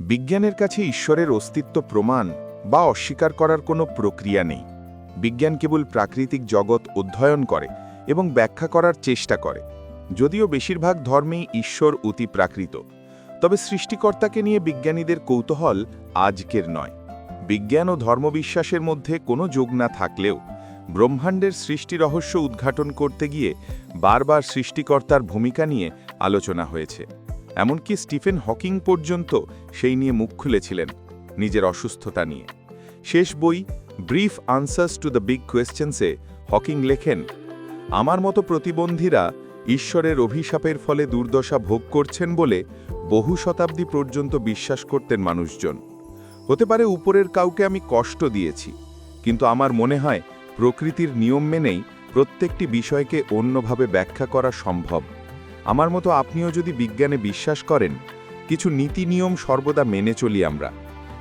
বিজ্ঞানের কাছে ঈশ্বরের অস্তিত্ব প্রমাণ বা অস্বীকার করার কোনো প্রক্রিয়া নেই। বিজ্ঞান কেবল প্রাকৃতিক জগৎ অধ্যয়ন করে এবং ব্যাখ্যা করার চেষ্টা করে। যদিও বেশিরভাগ ধর্মেই ঈশ্বর অতি প্রাকৃত, তবে সৃষ্টিকর্তাকে নিয়ে বিজ্ঞানীদের কৌতূহল আজকের নয়। বিজ্ঞান ও ধর্মবিশ্বাসের মধ্যে কোনো যোগ না থাকলেও ব্রহ্মাণ্ডের সৃষ্টি রহস্য উদ্ঘাটন করতে গিয়ে বারবার সৃষ্টিকর্তার ভূমিকা নিয়ে আলোচনা হয়েছে। এমনকি স্টিফেন হকিং পর্যন্ত সেই নিয়ে মুখ খুলেছিলেন নিজের অসুস্থতা নিয়ে। শেষ বই brief answers to the big কোয়েশ্চেন্সে Hawking লেখেন, আমার মতো প্রতিবন্ধীরা ঈশ্বরের অভিশাপের ফলে দুর্দশা ভোগ করছেন বলে বহু শতাব্দী পর্যন্ত বিশ্বাস করতেন মানুষজন। হতে পারে উপরের কাউকে আমি কষ্ট দিয়েছি, কিন্তু আমার মনে হয় প্রকৃতির নিয়ম মেনেই প্রত্যেকটি বিষয়কে অন্যভাবে ব্যাখ্যা করা সম্ভব। আমার মতো আপনিও যদি বিজ্ঞানে বিশ্বাস করেন, কিছু নীতি নিয়ম সর্বদা মেনে চলি আমরা।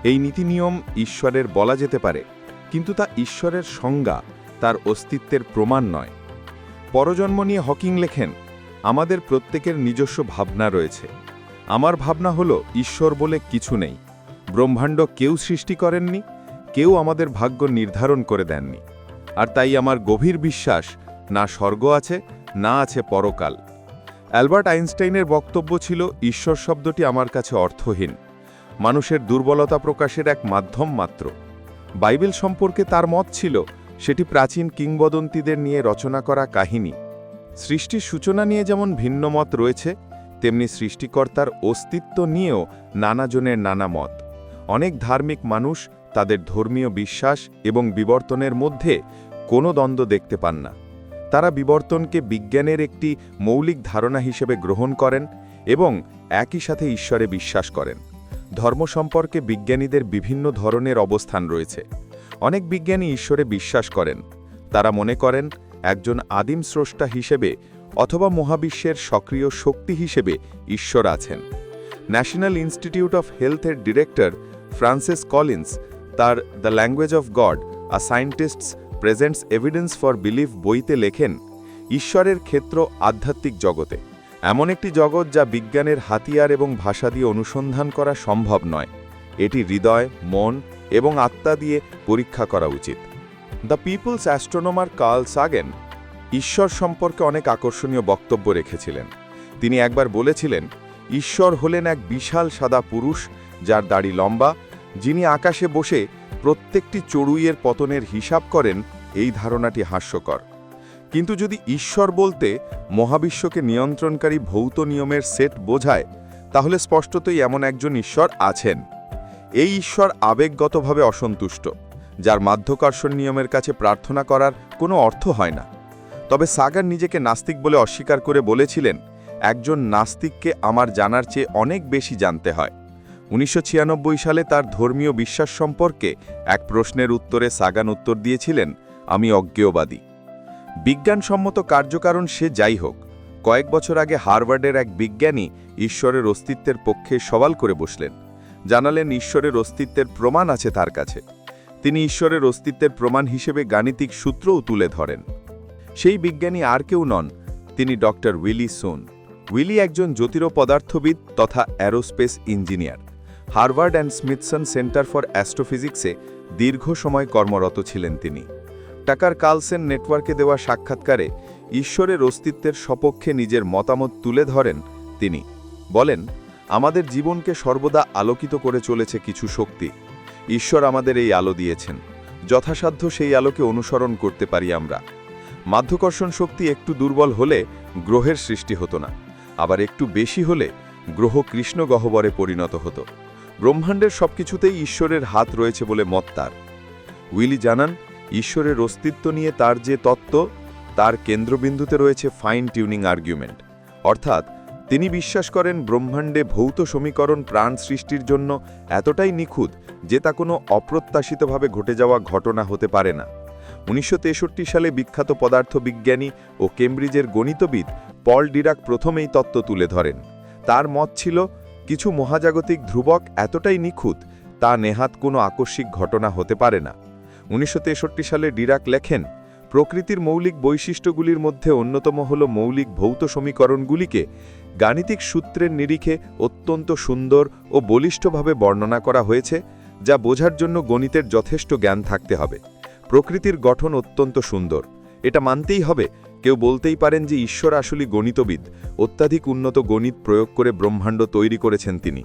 এই নীতি নিয়ম ঈশ্বরের বলা যেতে পারে, কিন্তু তা ঈশ্বরের সংজ্ঞা, তার অস্তিত্বের প্রমাণ নয়। পরজন্ম নিয়ে হকিং লেখেন, আমাদের প্রত্যেকের নিজস্ব ভাবনা রয়েছে। আমার ভাবনা হলো ঈশ্বর বলে কিছু নেই। ব্রহ্মাণ্ড কেউ সৃষ্টি করেননি, কেউ আমাদের ভাগ্য নির্ধারণ করে দেননি। আর তাই আমার গভীর বিশ্বাস, না স্বর্গ আছে, না আছে পরকাল। অ্যালবার্ট আইনস্টাইনের বক্তব্য ছিল, ঈশ্বর শব্দটি আমার কাছে অর্থহীন, মানুষের দুর্বলতা প্রকাশের এক মাধ্যম মাত্র। বাইবেল সম্পর্কে তার মত ছিল, সেটি প্রাচীন কিংবদন্তীদের নিয়ে রচনা করা কাহিনী। সৃষ্টির সূচনা নিয়ে যেমন ভিন্ন মত রয়েছে, তেমনি সৃষ্টিকর্তার অস্তিত্ব নিয়েও নানাজনের নানা মত। অনেক ধার্মিক মানুষ তাদের ধর্মীয় বিশ্বাস এবং বিবর্তনের মধ্যে কোনো দ্বন্দ্ব দেখতে পান না। তারা বিবর্তনকে বিজ্ঞানের একটি মৌলিক ধারণা হিসেবে গ্রহণ করেন এবং একই সাথে ঈশ্বরে বিশ্বাস করেন। ধর্ম সম্পর্কে বিজ্ঞানীদের বিভিন্ন ধরনের অবস্থান রয়েছে। অনেক বিজ্ঞানী ঈশ্বরে বিশ্বাস করেন। তারা মনে করেন, একজন আদিম স্রষ্টা হিসেবে অথবা মহাবিশ্বের সক্রিয় শক্তি হিসেবে ঈশ্বর আছেন। ন্যাশনাল ইনস্টিটিউট অফ হেলথের ডিরেক্টর ফ্রান্সিস কলিন্স তার the language of God, a scientists presents evidence for belief বইতে লেখেন, ঈশ্বরের ক্ষেত্র আধ্যাত্মিক জগতে। এমন একটি জগৎ যা বিজ্ঞানের হাতিয়ার এবং ভাষা দিয়ে অনুসন্ধান করা সম্ভব নয়। এটি হৃদয়, মন এবং আত্মা দিয়ে পরীক্ষা করা উচিত। The people's astronomer Carl Sagan ঈশ্বর সম্পর্কে অনেক আকর্ষণীয় বক্তব্য রেখেছিলেন। তিনি একবার বলেছিলেন, ঈশ্বর হলেন এক বিশাল সাদা পুরুষ যার দাড়ি লম্বা, যিনি আকাশে বসে প্রত্যেকটি চড়ুইয়ের পতনের হিসাব করেন, এই ধারণাটি হাস্যকর। কিন্তু যদি ঈশ্বর বলতে মহাবিশ্বকে নিয়ন্ত্রণকারী ভৌত নিয়মের সেট বোঝায়, তাহলে স্পষ্টতই এমন একজন ঈশ্বর আছেন। এই ঈশ্বর আবেগগতভাবে অসন্তুষ্ট, যার মাধ্যাকর্ষণ নিয়মের কাছে প্রার্থনা করার কোনো অর্থ হয় না। তবে সাগার নিজেকে নাস্তিক বলে অস্বীকার করে বলেছিলেন, একজন নাস্তিককে আমার জানার চেয়ে অনেক বেশি জানতে হয়। উনিশশো ছিয়ানব্বই সালে তার ধর্মীয় বিশ্বাস সম্পর্কে এক প্রশ্নের উত্তরে সাগান উত্তর দিয়েছিলেন, আমি অজ্ঞেয়বাদী। বিজ্ঞানসম্মত কার্যকারণ সে যাই হোক, কয়েক বছর আগে হার্ভার্ডের এক বিজ্ঞানী ঈশ্বরের অস্তিত্বের পক্ষে সওয়াল করে বসলেন, জানালেন ঈশ্বরের অস্তিত্বের প্রমাণ আছে তার কাছে। তিনি ঈশ্বরের অস্তিত্বের প্রমাণ হিসেবে গাণিতিক সূত্রও তুলে ধরেন। সেই বিজ্ঞানী আর কেউ নন, তিনি ডক্টর উইলি সোন। উইলি একজন জ্যোতির পদার্থবিদ তথা aerospace engineer. Harvard and Smithson center for অ্যাস্ট্রোফিজিক্সে দীর্ঘ সময় কর্মরত ছিলেন তিনি। টাকার কালসেন নেটওয়ার্কে দেওয়া সাক্ষাৎকারে ঈশ্বরের অস্তিত্বের সপক্ষে নিজের মতামত তুলে ধরেন তিনি। বলেন, আমাদের জীবনকে সর্বদা আলোকিত করে চলেছে কিছু শক্তি। ঈশ্বর আমাদের এই আলো দিয়েছেন। যথাসাধ্য সেই আলোকে অনুসরণ করতে পারি আমরা। মাধ্যাকর্ষণ শক্তি একটু দুর্বল হলে গ্রহের সৃষ্টি হতো না। আবার একটু বেশি হলে গ্রহ কৃষ্ণ গহ্বরে পরিণত হতো। ব্রহ্মাণ্ডের সবকিছুতেই ঈশ্বরের হাত রয়েছে বলে মত তার। উইলি জানান, ঈশ্বরের অস্তিত্ব নিয়ে তার যে তত্ত্ব, তার কেন্দ্রবিন্দুতে রয়েছে ফাইন টিউনিং আর্গুমেন্ট অর্থাৎ, তিনি বিশ্বাস করেন ব্রহ্মাণ্ডে ভৌত সমীকরণ প্রাণ সৃষ্টির জন্য এতটাই নিখুঁত যে তা কোনো অপ্রত্যাশিতভাবে ঘটে যাওয়া ঘটনা হতে পারে না। উনিশশো তেষট্টি সালে বিখ্যাত পদার্থবিজ্ঞানী ও কেমব্রিজের গণিতবিদ পল ডিরাক প্রথমেই তত্ত্ব তুলে ধরেন। তার মত ছিল কিছু মহাজাগতিক ধ্রুবক এতটাই নিখুঁত, তা নেহাত কোনো আকস্মিক ঘটনা হতে পারে না। উনিশশো তেষট্টি সালে ডিরাক লেখেন, প্রকৃতির মৌলিক বৈশিষ্ট্যগুলির মধ্যে অন্যতম হল মৌলিক ভৌত সমীকরণগুলিকে গাণিতিক সূত্রের নিরিখে অত্যন্ত সুন্দর ও বলিষ্ঠভাবে বর্ণনা করা হয়েছে, যা বোঝার জন্য গণিতের যথেষ্ট জ্ঞান থাকতে হবে। প্রকৃতির গঠন অত্যন্ত সুন্দর। এটা মানতেই হবে কেউ বলতেই পারেন যে ঈশ্বর আসলে গণিতবিদ। অত্যাধিক উন্নত গণিত প্রয়োগ করে ব্রহ্মাণ্ড তৈরি করেছেন তিনি।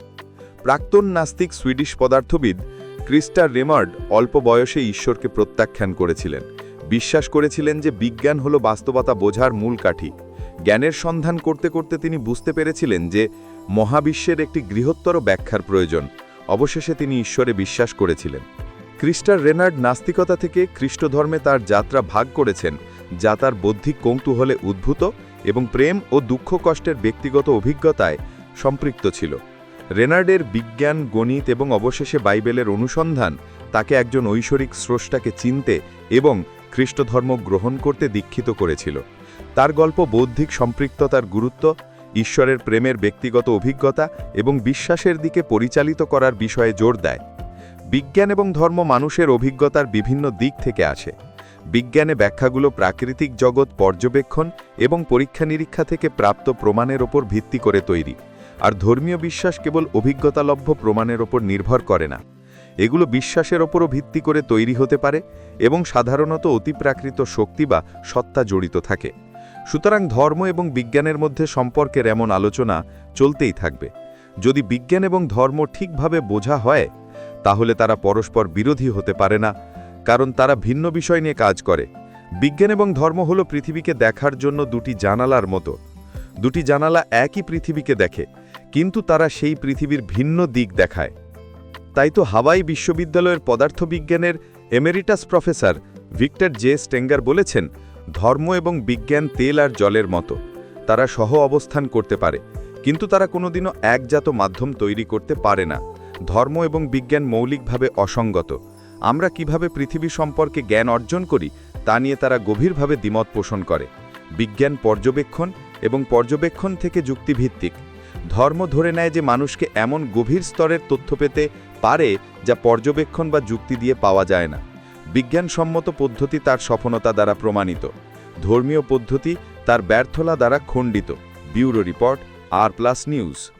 প্রাক্তন নাস্তিক সুইডিশ পদার্থবিদ ক্রিস্টার রেমার্ড অল্প বয়সে ঈশ্বরকে প্রত্যাখ্যান করেছিলেন। বিশ্বাস করেছিলেন যে বিজ্ঞান হল বাস্তবতা বোঝার মূল কাঠি। জ্ঞানের সন্ধান করতে করতে তিনি বুঝতে পেরেছিলেন যে মহাবিশ্বের একটি বৃহত্তর ব্যাখ্যার প্রয়োজন। অবশেষে তিনি ঈশ্বরে বিশ্বাস করেছিলেন। ক্রিস্টার রেনার্ড নাস্তিকতা থেকে খ্রিস্টধর্মে তার যাত্রা ভাগ করেছেন, যা তার বৌদ্ধিক কৌতূহলে উদ্ভূত এবং প্রেম ও দুঃখ কষ্টের ব্যক্তিগত অভিজ্ঞতায় সম্পৃক্ত ছিল। রেনার্ডের বিজ্ঞান, গণিত এবং অবশেষে বাইবেলের অনুসন্ধান তাকে একজন ঐশ্বরিক স্রষ্টাকে চিনতে এবং খ্রিস্টধর্ম গ্রহণ করতে দীক্ষিত করেছিল। তার গল্প বৌদ্ধিক সম্পৃক্ততার গুরুত্ব, ঈশ্বরের প্রেমের ব্যক্তিগত অভিজ্ঞতা এবং বিশ্বাসের দিকে পরিচালিত করার বিষয়ে জোর দেয়। বিজ্ঞান এবং ধর্ম মানুষের অভিজ্ঞতার বিভিন্ন দিক থেকে আসে বিজ্ঞানে ব্যাখ্যাগুলো প্রাকৃতিক জগৎ, পর্যবেক্ষণ এবং পরীক্ষা নিরীক্ষা থেকে প্রাপ্ত প্রমাণের ওপর ভিত্তি করে তৈরি। আর ধর্মীয় বিশ্বাস কেবল অভিজ্ঞতালভ্য প্রমাণের ওপর নির্ভর করে না। এগুলো বিশ্বাসের ওপরও ভিত্তি করে তৈরি হতে পারে এবং সাধারণত অতিপ্রাকৃত শক্তি বা সত্তা জড়িত থাকে। সুতরাং ধর্ম এবং বিজ্ঞানের মধ্যে সম্পর্কের এমন আলোচনা চলতেই থাকবে। যদি বিজ্ঞান এবং ধর্ম ঠিকভাবে বোঝা হয় তাহলে তারা পরস্পর বিরোধী হতে পারে না, কারণ তারা ভিন্ন বিষয় নিয়ে কাজ করে। বিজ্ঞান এবং ধর্ম হল পৃথিবীকে দেখার জন্য দুটি জানালার মতো। দুটি জানালা একই পৃথিবীকে দেখে, কিন্তু তারা সেই পৃথিবীর ভিন্ন দিক দেখায়। তাই তো হাওয়াই বিশ্ববিদ্যালয়ের পদার্থবিজ্ঞানের emeritus professor Victor J Stenger বলেছেন, ধর্ম এবং বিজ্ঞান তেল আর জলের মতো। তারা সহ অবস্থান করতে পারে, কিন্তু তারা কোনোদিনও একজাত মাধ্যম তৈরি করতে পারে না। ধর্ম এবং বিজ্ঞান মৌলিকভাবে অসঙ্গত। আমরা কীভাবে পৃথিবী সম্পর্কে জ্ঞান অর্জন করি, তা নিয়ে তারা গভীরভাবে দ্বিমত পোষণ করে। বিজ্ঞান পর্যবেক্ষণ এবং পর্যবেক্ষণ থেকে যুক্তিভিত্তিক। ধর্ম ধরে নেয় যে মানুষকে এমন গভীর স্তরের তথ্য পেতে পারে যা পর্যবেক্ষণ বা যুক্তি দিয়ে পাওয়া যায় না। বিজ্ঞানসম্মত পদ্ধতি তার সফলতা দ্বারা প্রমাণিত। ধর্মীয় পদ্ধতি তার ব্যর্থলা দ্বারা খণ্ডিত। Bureau report, R plus news.